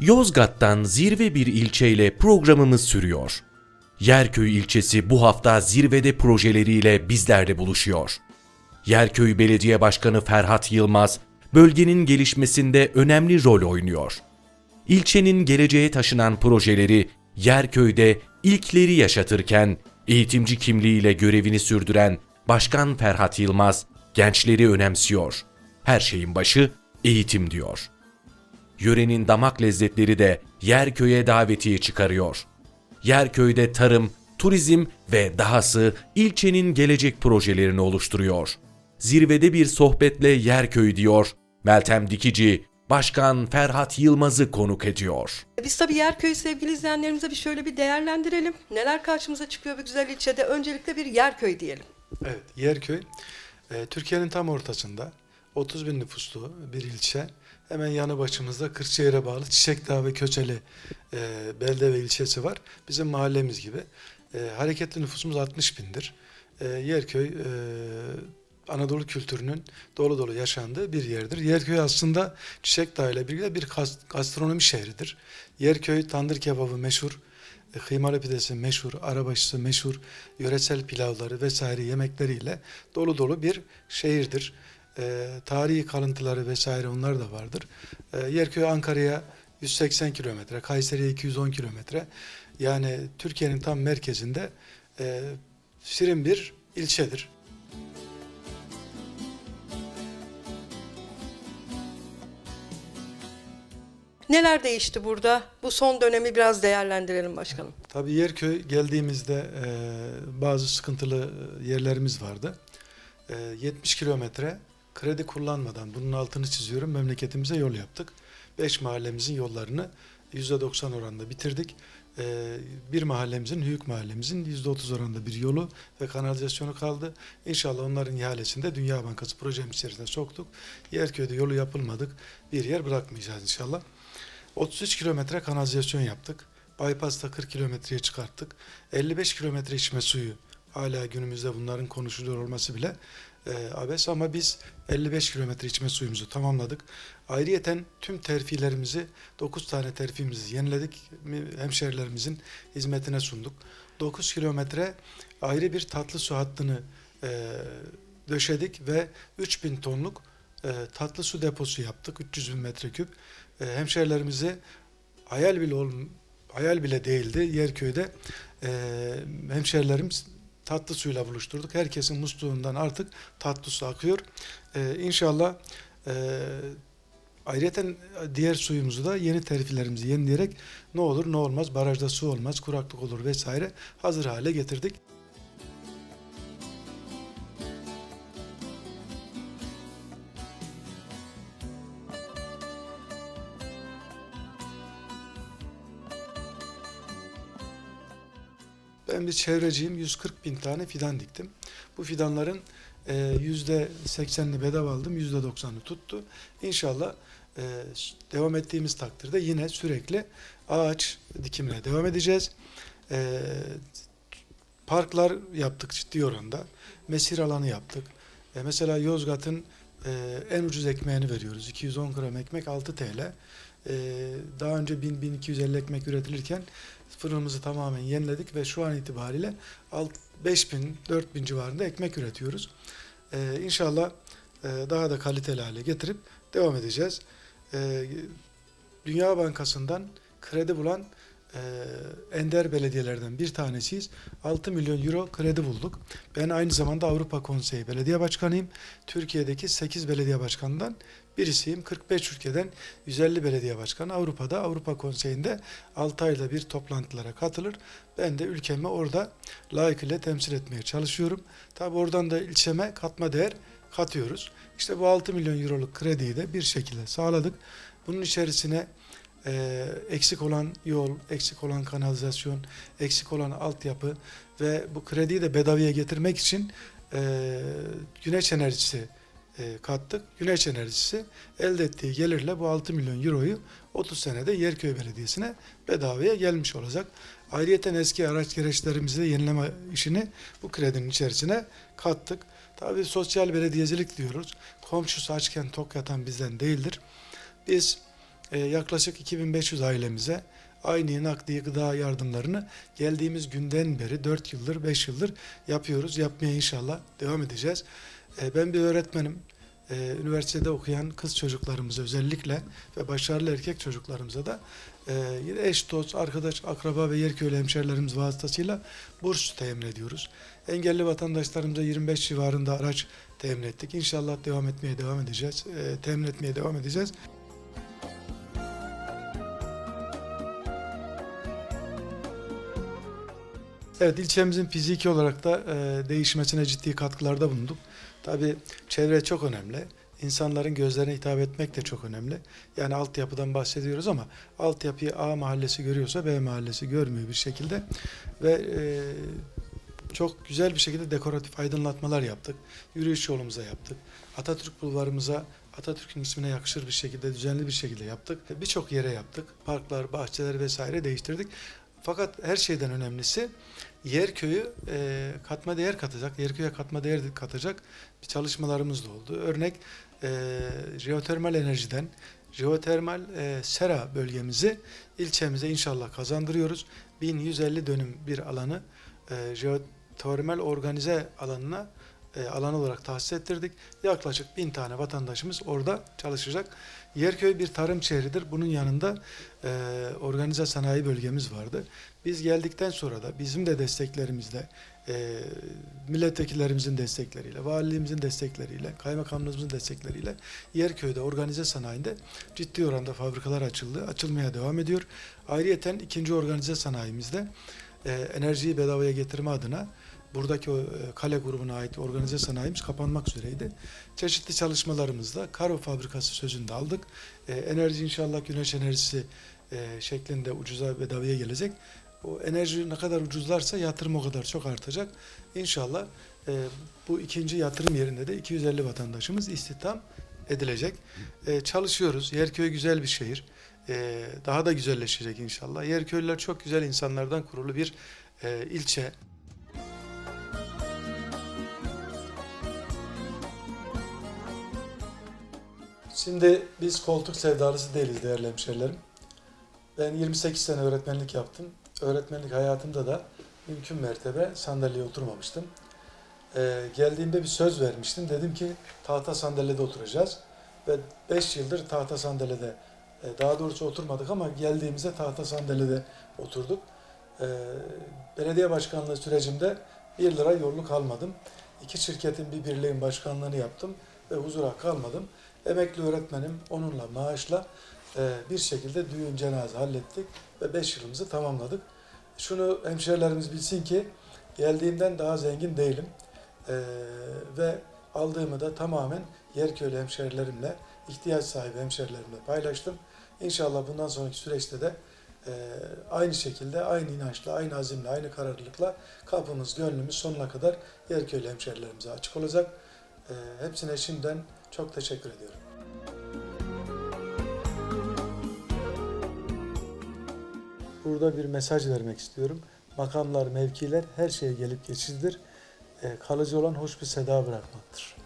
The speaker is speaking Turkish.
Yozgat'tan zirve bir ilçeyle programımız sürüyor. Yerköy ilçesi bu hafta zirvede projeleriyle bizlerle buluşuyor. Yerköy Belediye Başkanı Ferhat Yılmaz, bölgenin gelişmesinde önemli rol oynuyor. İlçenin geleceğe taşınan projeleri Yerköy'de ilkleri yaşatırken eğitimci kimliğiyle görevini sürdüren Başkan Ferhat Yılmaz gençleri önemsiyor. Her şeyin başı eğitim diyor. Yörenin damak lezzetleri de Yerköy'e davetiye çıkarıyor. Yerköy'de tarım, turizm ve dahası ilçenin gelecek projelerini oluşturuyor. Zirvede bir sohbetle Yerköy diyor. Meltem Dikici, Başkan Ferhat Yılmaz'ı konuk ediyor. Biz tabii Yerköy'ü sevgili izleyenlerimize bir şöyle bir değerlendirelim. Neler karşımıza çıkıyor bu güzel ilçede? Öncelikle bir Yerköy diyelim. Evet, Yerköy e, Türkiye'nin tam ortasında 30 bin nüfuslu bir ilçe. Hemen yanı başımızda Kırkçehir'e bağlı Çiçekdağ ve Köçeli e, belde ve ilçesi var. Bizim mahallemiz gibi. E, hareketli nüfusumuz 60 bindir. E, Yerköy e, Anadolu kültürünün dolu dolu yaşandığı bir yerdir. Yerköy aslında Çiçekdağ ile birlikte bir gastronomi şehridir. Yerköy tandır kebabı meşhur. E, Kıymalı pidesi meşhur, arabaşısı meşhur, yöresel pilavları vesaire yemekleriyle dolu dolu bir şehirdir. E, tarihi kalıntıları vesaire onlar da vardır. E, Yerköy Ankara'ya 180 kilometre, Kayseri'ye 210 kilometre. Yani Türkiye'nin tam merkezinde e, şirin bir ilçedir. Neler değişti burada? Bu son dönemi biraz değerlendirelim başkanım. Tabii Yerköy geldiğimizde e, bazı sıkıntılı yerlerimiz vardı. E, 70 kilometre kredi kullanmadan bunun altını çiziyorum memleketimize yol yaptık. 5 mahallemizin yollarını %90 oranında bitirdik. E, bir mahallemizin, Hüyük mahallemizin %30 oranında bir yolu ve kanalizasyonu kaldı. İnşallah onların ihalesinde Dünya Bankası projemiz içerisine soktuk. Yerköy'de yolu yapılmadık. Bir yer bırakmayacağız inşallah. 33 kilometre kanalizasyon yaptık. Bypass'ta 40 kilometreye çıkarttık. 55 kilometre içme suyu hala günümüzde bunların konuşuluyor olması bile e, abes ama biz 55 kilometre içme suyumuzu tamamladık. Ayrıyeten tüm terfilerimizi 9 tane terfimizi yeniledik. Mi- Hemşerilerimizin hizmetine sunduk. 9 kilometre ayrı bir tatlı su hattını e, döşedik ve 3000 tonluk e, tatlı su deposu yaptık. 300 bin metreküp. E, hemşerilerimizi hayal bile ol, hayal bile değildi. Yerköy'de e, hemşerilerimiz tatlı suyla buluşturduk. Herkesin musluğundan artık tatlı su akıyor. E, inşallah e, ayrıca diğer suyumuzu da yeni terfilerimizi yenileyerek ne olur ne olmaz barajda su olmaz kuraklık olur vesaire hazır hale getirdik. Bir çevreciyim. 140 bin tane fidan diktim. Bu fidanların e, yüzde 80'ini bedava aldım. Yüzde 90'ı tuttu. İnşallah e, devam ettiğimiz takdirde yine sürekli ağaç dikimine devam edeceğiz. E, parklar yaptık ciddi oranda. Mesir alanı yaptık. Mesela Yozgat'ın en ucuz ekmeğini veriyoruz. 210 gram ekmek 6 TL. E, daha önce 1000-1250 ekmek üretilirken fırınımızı tamamen yeniledik ve şu an itibariyle 5000 4000 civarında ekmek üretiyoruz. Ee, inşallah e, daha da kaliteli hale getirip devam edeceğiz. Ee, Dünya Bankası'ndan kredi bulan e, ender belediyelerden bir tanesiyiz. 6 milyon euro kredi bulduk. Ben aynı zamanda Avrupa Konseyi Belediye Başkanıyım. Türkiye'deki 8 belediye başkanından birisiyim. 45 ülkeden 150 belediye başkanı Avrupa'da Avrupa Konseyi'nde 6 ayda bir toplantılara katılır. Ben de ülkemi orada layıkıyla temsil etmeye çalışıyorum. Tabi oradan da ilçeme katma değer katıyoruz. İşte bu 6 milyon euroluk krediyi de bir şekilde sağladık. Bunun içerisine e, eksik olan yol, eksik olan kanalizasyon, eksik olan altyapı ve bu krediyi de bedavaya getirmek için e, güneş enerjisi e, kattık. Güneş enerjisi elde ettiği gelirle bu 6 milyon euroyu 30 senede Yerköy Belediyesi'ne bedavaya gelmiş olacak. Ayrıyeten eski araç gereçlerimizi de yenileme işini bu kredinin içerisine kattık. Tabii sosyal belediyecilik diyoruz. Komşusu açken tok yatan bizden değildir. Biz yaklaşık 2500 ailemize aynı nakdi gıda yardımlarını geldiğimiz günden beri 4 yıldır 5 yıldır yapıyoruz. Yapmaya inşallah devam edeceğiz. E, ben bir öğretmenim. E, üniversitede okuyan kız çocuklarımıza özellikle ve başarılı erkek çocuklarımıza da e, yine eş, dost, arkadaş, akraba ve yerköylü hemşerilerimiz vasıtasıyla burs temin ediyoruz. Engelli vatandaşlarımıza 25 civarında araç temin ettik. İnşallah devam etmeye devam edeceğiz. Temin etmeye devam edeceğiz. Evet ilçemizin fiziki olarak da e, değişmesine ciddi katkılarda bulunduk. Tabii çevre çok önemli. İnsanların gözlerine hitap etmek de çok önemli. Yani altyapıdan bahsediyoruz ama altyapıyı A mahallesi görüyorsa B mahallesi görmüyor bir şekilde. Ve e, çok güzel bir şekilde dekoratif aydınlatmalar yaptık. Yürüyüş yolumuza yaptık. Atatürk bulvarımıza Atatürk'ün ismine yakışır bir şekilde, düzenli bir şekilde yaptık. Birçok yere yaptık. Parklar, bahçeler vesaire değiştirdik. Fakat her şeyden önemlisi Yerköy'ü e, katma değer katacak, Yerköy'e katma değer katacak bir çalışmalarımız da oldu. Örnek e, jeotermal enerjiden jeotermal e, sera bölgemizi ilçemize inşallah kazandırıyoruz. 1150 dönüm bir alanı e, jeotermal organize alanına e, alan olarak tahsis ettirdik. Yaklaşık bin tane vatandaşımız orada çalışacak. Yerköy bir tarım şehridir. Bunun yanında e, organize sanayi bölgemiz vardı. Biz geldikten sonra da bizim de desteklerimizle, e, milletvekillerimizin destekleriyle, valiliğimizin destekleriyle, kaymakamlığımızın destekleriyle Yerköy'de organize sanayinde ciddi oranda fabrikalar açıldı. Açılmaya devam ediyor. Ayrıyeten ikinci organize sanayimizde e, enerjiyi bedavaya getirme adına buradaki e, kale grubuna ait organize sanayimiz kapanmak üzereydi. Çeşitli çalışmalarımızda karo fabrikası sözünde aldık. E, enerji inşallah güneş enerjisi e, şeklinde ucuza bedavaya gelecek. O enerji ne kadar ucuzlarsa yatırım o kadar çok artacak. İnşallah bu ikinci yatırım yerinde de 250 vatandaşımız istihdam edilecek. Çalışıyoruz. Yerköy güzel bir şehir. Daha da güzelleşecek inşallah. Yerköylüler çok güzel insanlardan kurulu bir ilçe. Şimdi biz koltuk sevdalısı değiliz değerli hemşerilerim. Ben 28 sene öğretmenlik yaptım. Öğretmenlik hayatımda da mümkün mertebe sandalyeye oturmamıştım. Ee, geldiğimde bir söz vermiştim. Dedim ki tahta sandalyede oturacağız. Ve 5 yıldır tahta sandalyede, e, daha doğrusu oturmadık ama geldiğimizde tahta sandalyede oturduk. Ee, belediye başkanlığı sürecimde 1 lira yolluk almadım. İki şirketin bir birliğin başkanlığını yaptım ve huzura kalmadım. Emekli öğretmenim onunla maaşla e, bir şekilde düğün cenaze hallettik ve 5 yılımızı tamamladık. Şunu hemşehrilerimiz bilsin ki geldiğimden daha zengin değilim E, ve aldığımı da tamamen Yerköylü hemşehrilerimle, ihtiyaç sahibi hemşehrilerimle paylaştım. İnşallah bundan sonraki süreçte de e, aynı şekilde, aynı inançla, aynı azimle, aynı kararlılıkla kapımız, gönlümüz sonuna kadar Yerköylü hemşehrilerimize açık olacak. E, hepsine şimdiden çok teşekkür ediyorum. Burada bir mesaj vermek istiyorum. Makamlar, mevkiler her şeye gelip geçicidir. E, kalıcı olan hoş bir seda bırakmaktır.